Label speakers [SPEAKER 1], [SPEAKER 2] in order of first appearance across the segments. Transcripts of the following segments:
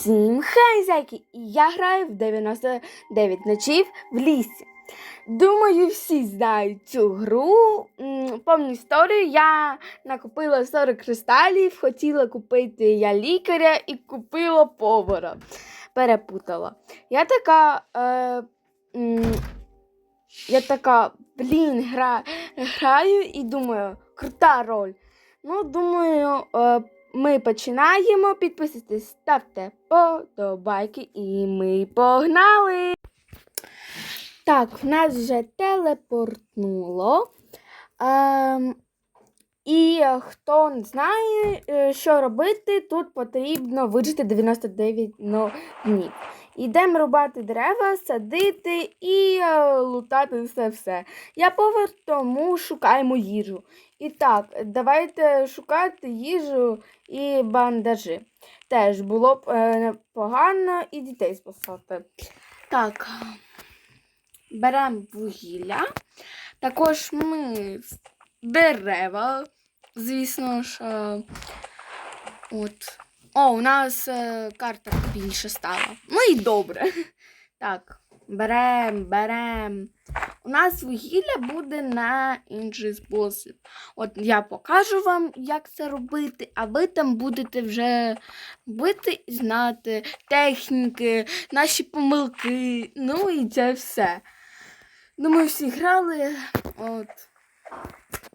[SPEAKER 1] Всім хай зайки! Я граю в 99 ночів в лісі. Думаю, всі знають цю гру. Повну історію. Я накупила 40 кристалів, хотіла купити я лікаря і купила повара. Перепутала. Я така. Е, я така, блін, гра, граю і думаю, крута роль. Ну, думаю, е, ми починаємо. Підписуйтесь, ставте подобайки і ми погнали. Так, в нас вже телепортнуло. Ем, і хто не знає, е, що робити, тут потрібно вижити 99 днів. Йдемо рубати дерева, садити і е, лутати все все. Я повар, тому шукаємо їжу. І так, давайте шукати їжу і бандажі. Теж було б непогано і дітей спасати. Так, беремо вугілля. Також ми дерева, звісно ж. е, От. О, у нас е, карта більше стала. Ну і добре. Так, берем, берем. У нас вугілля буде на інший спосіб. От я покажу вам, як це робити, а ви там будете вже робити і знати техніки, наші помилки, ну і це все. Ну, ми всі грали. От.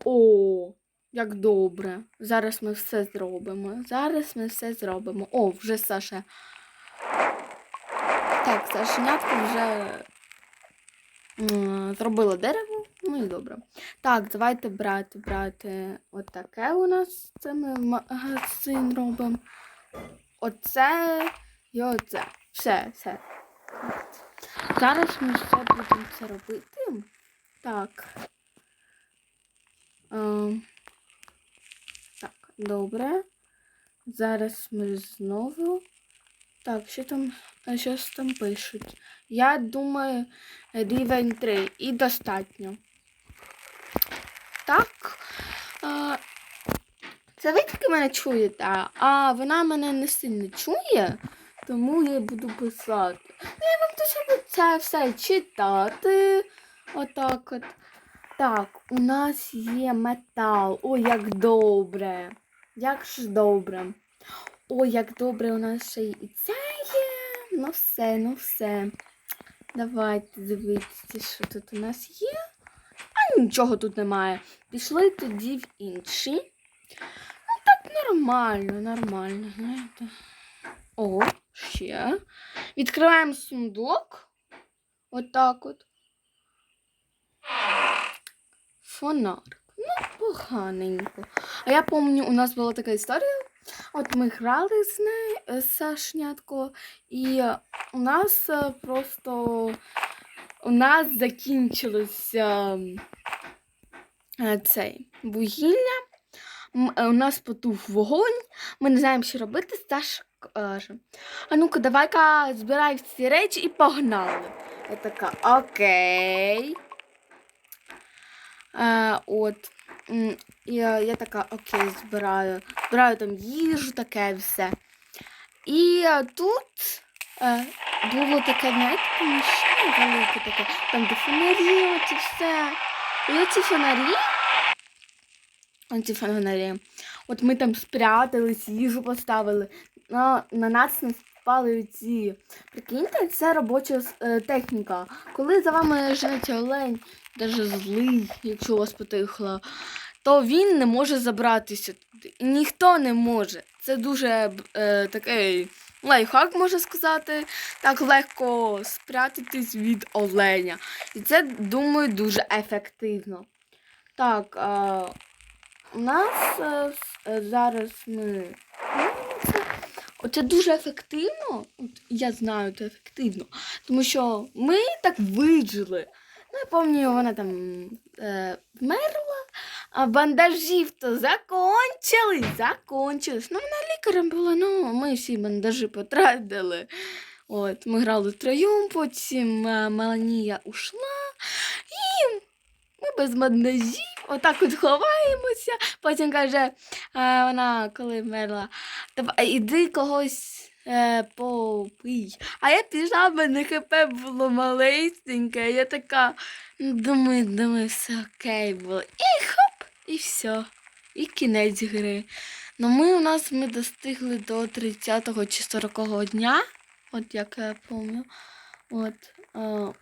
[SPEAKER 1] О, як добре. Зараз ми все зробимо. Зараз ми все зробимо. О, вже Саша. Так, Сашенятка вже зробила дерево. Ну і добре. Так, давайте брати, брати отаке у нас. Це ми магазин робимо. Оце і оце. Все, все. Зараз ми все будемо це робити. Так. Так, добре. Зараз ми знову. Так, що там, щось там пишуть. Я думаю, рівень 3 і достатньо. Так. А, це ви тільки мене чуєте, а вона мене не сильно чує, тому я буду писати. Ну, я вам дуже це все читати. Отак от. Так, у нас є метал. Ой, як добре. Як ж добре. Ой, як добре у нас ще і це є. Ну все, ну все. Давайте дивіться, що тут у нас є. А нічого тут немає. Пішли тоді в інші. Ну так нормально, нормально, знаєте. О, ще. Відкриваємо сундук. Отак от. Фонарик. Поганенько. А я пам'ятаю, у нас була така історія. От ми грали з нею е, з Сашняткою, і у нас е, просто у нас закінчилося е, цей вугілля. У нас потух вогонь. Ми не знаємо, що робити. Саша каже. А ну-ка, давай-ка збирай всі речі і погнали. Я така, окей. Е, от. Я, я така, окей, збираю. Збираю там їжу, таке все. І тут е, було таке, знаєте, поміщення велике таке, там де фонарі, оці все. І оці фонарі. Оці фонарі. От ми там спрятались, їжу поставили. На, на нас наступали ці. Прикиньте, це робоча е, техніка. Коли за вами женеться олень, даже злий, якщо у вас потихло, то він не може забратися туди. Ніхто не може. Це дуже е, такий лайфхак, можна сказати. Так легко спрятатись від оленя. І це, думаю, дуже ефективно. Так, е, у нас е, е, зараз ми. Це- дуже ефективно. От я знаю, це ефективно. Тому що ми так вижили. Ну, я пам'ятаю, вона там е, вмерла, а бандажів то закончились, закончились. Ну, вона лікарем була, ну, ми всі бандажі потратили. От, ми грали втроєм, потім е, Меланія ушла, і ми без бандажів отак от ховаємося. Потім каже, е, вона, коли вмерла, іди когось е, попий. А я пішла, в мене хп було малесеньке. Я така ну, думаю, думаю, все окей було. І хоп, і все. І кінець гри. Ну ми у нас ми достигли до 30-го чи 40-го дня. От як я пам'ятаю. От. Е,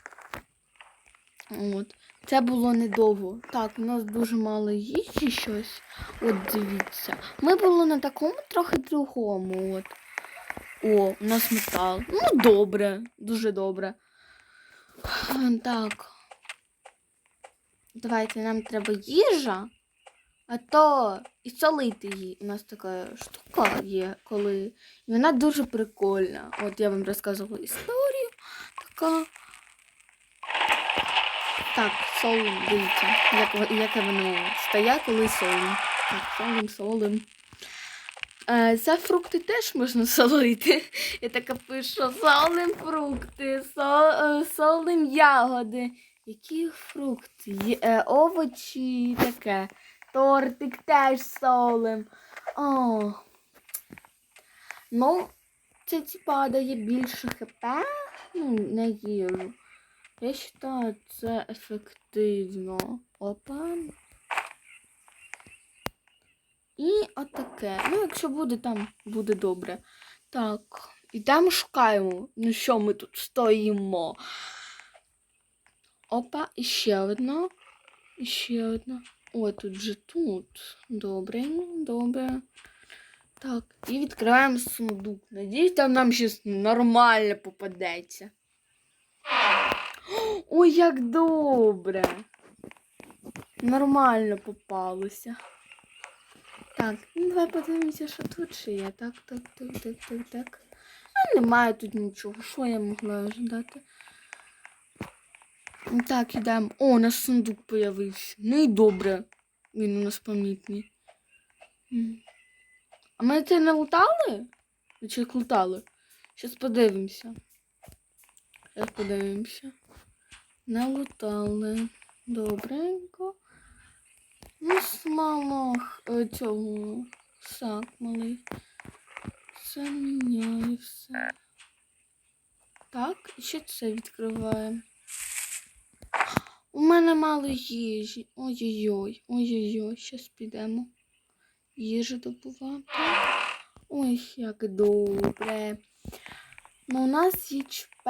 [SPEAKER 1] от. Це було недовго. Так, у нас дуже мало їжі щось. От дивіться. Ми були на такому трохи другому. От. О, у нас метал. Ну, добре, дуже добре. Так. Давайте нам треба їжа, а то і солити її. У нас така штука є, коли. І вона дуже прикольна. От я вам розказувала історію. Така. Так, солим, дивіться, як, яке воно стає, коли солим. Так, солим, солим. Е, це фрукти теж можна солити. Я така пишу, солим фрукти, е, солим ягоди. Які фрукти? Е, овочі таке. Тортик теж солим. О. Ну, це типа дає більше хп, ну, на їжу. Я вважаю, це ефективно. Опа. І отаке. Ну, якщо буде там, буде добре. Так, ідемо шукаємо. Ну що ми тут стоїмо? Опа, і ще одна. І ще одна. О, тут же тут. Добре, добре. Так, і відкриваємо сундук. Надіюсь, там нам щось нормальне попадеться. Ой, як добре. Нормально попалося. Так, ну давай подивимося, що тут ще є. Так, так, так, так, так, так. А немає тут нічого. Що я могла ожидати? Так, ідемо. О, у нас сундук появився. Ну і добре. Він у нас помітний. А ми це не лутали? Чи лутали? Щас подивимося. Щас подивимося. Не лутали. Добренько. Ну, мало е, цього сак малий. Це міняє все. Так, ще це відкриваємо. У мене мало їжі. Ой-ой-ой, ой-ой-ой, щас підемо. Їжу добувати. Ой, як добре. Ну, у нас є ЧП.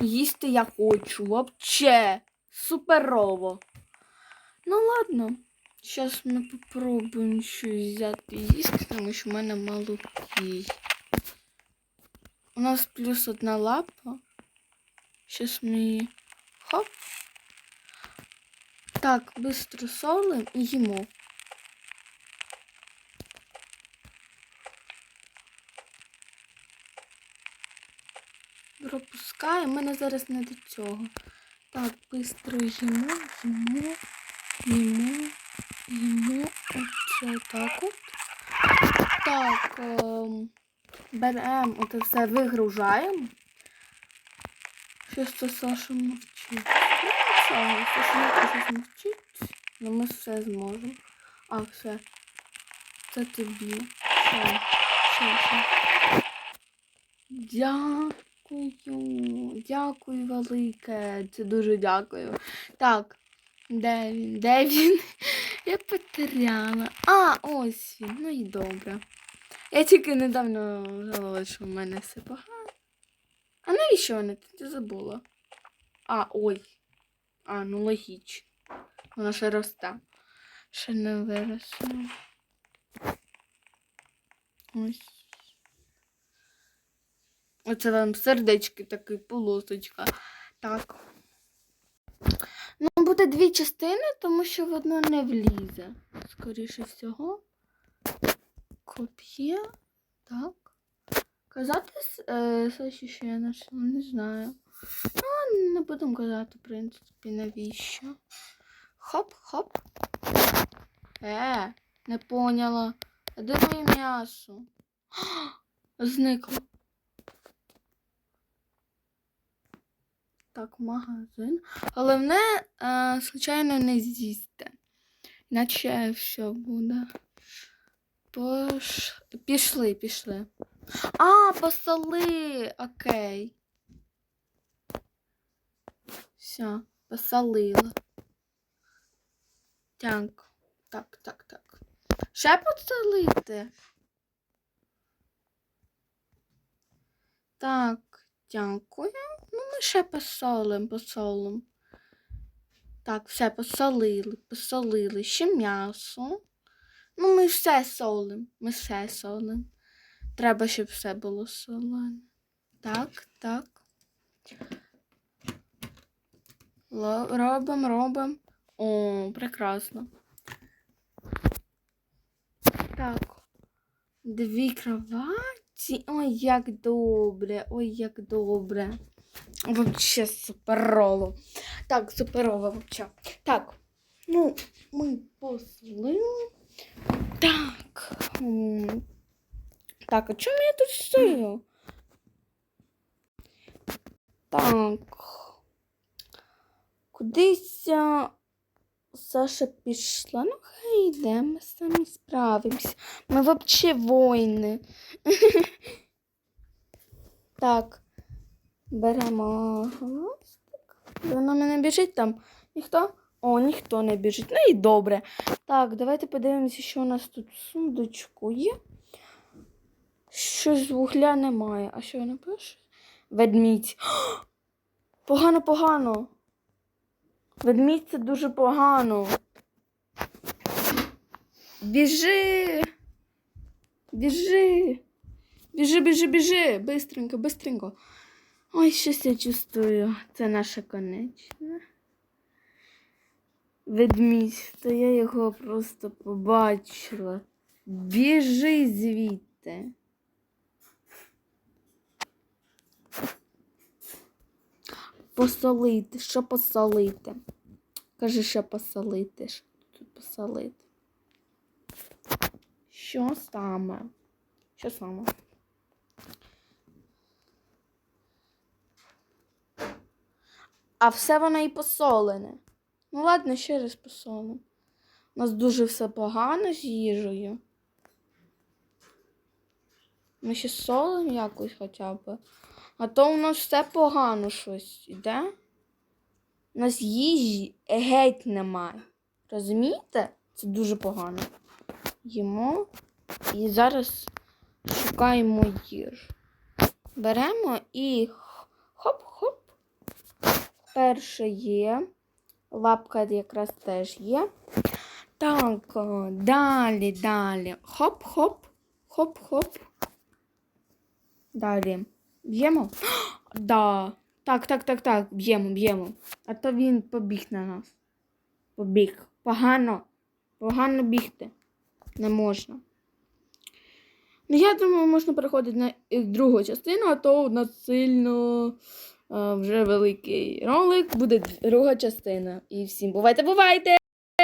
[SPEAKER 1] Їсти я хочу, вообще. Суперово. Ну ладно. Зараз ми попробуємо щось взяти їсти, тому що в мене мало їй. У нас плюс одна лапа. Зараз ми її хоп. Так, быстро солим і їмо. Пропускаємо. У мене зараз не до цього. Так, быстро їмо, їмо, їмо, їмо. Оце так от. Так, ем, беремо оце все, вигружаємо. Щось це Саша мовчить. Ну, нічого, Саша щось мовчить. Ну ми все зможемо. А, все. Це тобі. Все, все, все. Дякую. Дякую велике. Це дуже дякую. Так, де він? Де він? Я потеряла. А, ось він. Ну і добре. Я тільки недавно жалела, що в мене все погано. А навіщо вона тут Я забула? А, ой. А, ну логічно. Вона ще росте. Ще не виросла. Ось. Оце вам сердечки такий, полосочка. Так. Ну, буде дві частини, тому що в одну не влізе. Скоріше всього. Коп'є. Так. Казати е, Саші, що я нашла, не знаю. Ну, не будемо казати, в принципі, навіщо. Хоп-хоп. Е, не поняла. А де моє м'ясо? Зникло. Так, магазин. Головне, е, звичайно, не з'їсти. Іначе все буде. Пош... Пішли, пішли. А, посоли. Окей. Все, посолила. Так, так, так, так. Ще посолити. Так, дякую. Ну, ми ще посолим, посолим. Так, все посолили, посолили. Ще м'ясо. Ну, ми все солим. Ми все солим. Треба, щоб все було солене. Так, так. Робимо, робимо. О, прекрасно. Так. Дві кроваті. Ой, як добре. Ой, як добре. Вообще суперово. Так, суперово вообще. Так. Ну, ми послили. Так. Так, а чому я тут стою? Так. Кудись Саша пішла. Ну, хай йде, ми самі справимось. Ми взагалі воїни. Так. Беремо гластик. Вона мене біжить там. Ніхто? О, ніхто не біжить. Ну і добре. Так, давайте подивимося, що у нас тут в сундучку є. Щось з вугля немає. А що вона пише? Ведмідь. Погано, погано. Ведмідь це дуже погано. Біжи. Біжи. Біжи, біжи, біжи. Бистренько, бистренько. Ой, щось я чувствую. Це наше конечне. Ведмідь, то я його просто побачила. Біжи звідти. Посолити, що посолити? Кажи, що посолити, що тут посолити. Що саме? Що саме? А все воно і посолене. Ну ладно, ще раз посолимо. У нас дуже все погано з їжею. Ми ще солимо якось хоча б. А то у нас все погано щось іде. У нас їжі геть немає. Розумієте? Це дуже погано. Їмо і зараз шукаємо їжу. Беремо і хоп-хоп. Перше є. Лапка якраз теж є. Так, далі, далі. Хоп-хоп, хоп-хоп. Далі. Б'ємо? Да. Так, так, так, так, б'ємо, б'ємо. А то він побіг на нас. Побіг. Погано. Погано бігти. Не можна. Ну, я думаю, можна переходити на другу частину, а то у нас сильно е, вже великий ролик. Буде друга частина. І всім бувайте, бувайте!